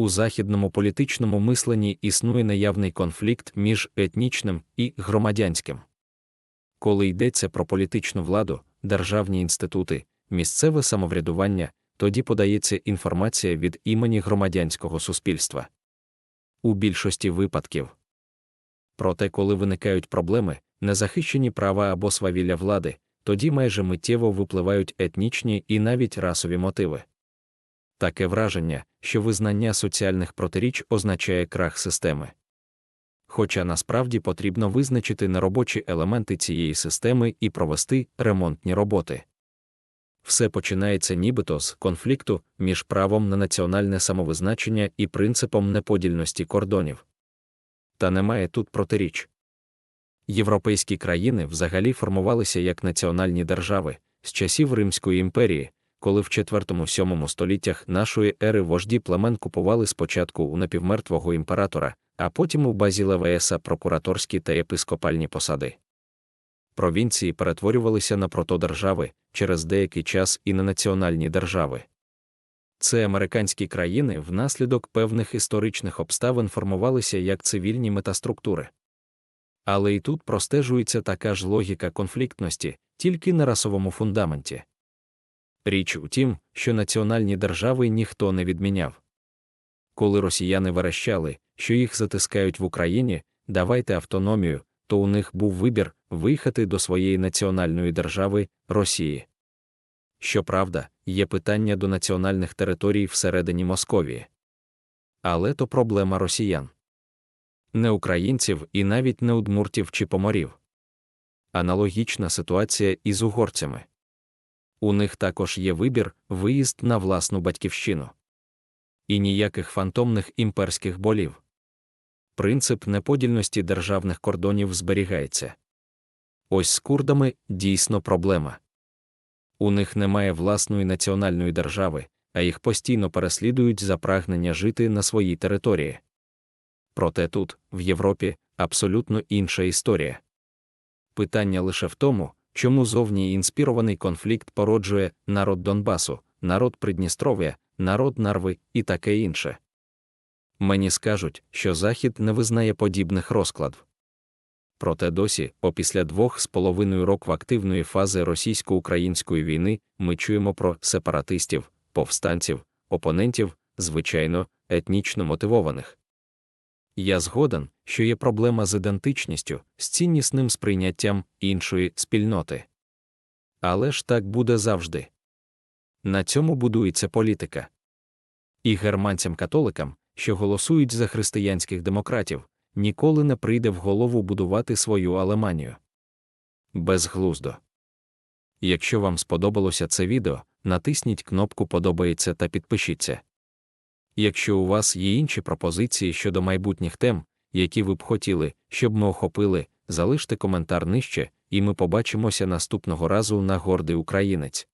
У західному політичному мисленні існує наявний конфлікт між етнічним і громадянським. Коли йдеться про політичну владу, державні інститути, місцеве самоврядування, тоді подається інформація від імені громадянського суспільства. У більшості випадків. Проте, коли виникають проблеми, незахищені права або свавілля влади, тоді майже миттєво випливають етнічні і навіть расові мотиви. Таке враження, що визнання соціальних протиріч означає крах системи. Хоча насправді потрібно визначити неробочі елементи цієї системи і провести ремонтні роботи. Все починається нібито з конфлікту між правом на національне самовизначення і принципом неподільності кордонів. Та немає тут протиріч. Європейські країни взагалі формувалися як національні держави з часів Римської імперії, коли в 4-7 століттях нашої ери вожді племен купували спочатку у напівмертвого імператора, а потім у базі Левееса прокураторські та єпископальні посади. Провінції перетворювалися на протодержави через деякий час і на національні держави. Це американські країни внаслідок певних історичних обставин формувалися як цивільні метаструктури. Але і тут простежується така ж логіка конфліктності, тільки на расовому фундаменті. Річ у тім, що національні держави ніхто не відміняв. Коли росіяни верещали, що їх затискають в Україні, давайте автономію, то у них був вибір виїхати до своєї національної держави Росії. Щоправда, є питання до національних територій всередині Московії. Але то проблема росіян. Не українців і навіть не удмуртів чи поморів. Аналогічна ситуація із угорцями. У них також є вибір виїзд на власну батьківщину. І ніяких фантомних імперських болів. Принцип неподільності державних кордонів зберігається. Ось з курдами дійсно проблема. У них немає власної національної держави, а їх постійно переслідують за прагнення жити на своїй території. Проте тут, в Європі, абсолютно інша історія. Питання лише в тому, чому зовні інспірований конфлікт породжує народ Донбасу, народ Придністров'я, народ Нарви і таке інше. Мені скажуть, що Захід не визнає подібних розкладів. Проте досі, опісля двох з половиною років активної фази російсько-української війни, ми чуємо про сепаратистів, повстанців, опонентів, звичайно, етнічно мотивованих. Я згоден, що є проблема з ідентичністю, з ціннісним сприйняттям іншої спільноти. Але ж так буде завжди. На цьому будується політика. І германцям-католикам, що голосують за християнських демократів, ніколи не прийде в голову будувати свою Алеманію. Безглуздо. Якщо вам сподобалося це відео, натисніть кнопку Подобається та підпишіться. Якщо у вас є інші пропозиції щодо майбутніх тем, які ви б хотіли, щоб ми охопили, залиште коментар нижче, і ми побачимося наступного разу на гордий українець.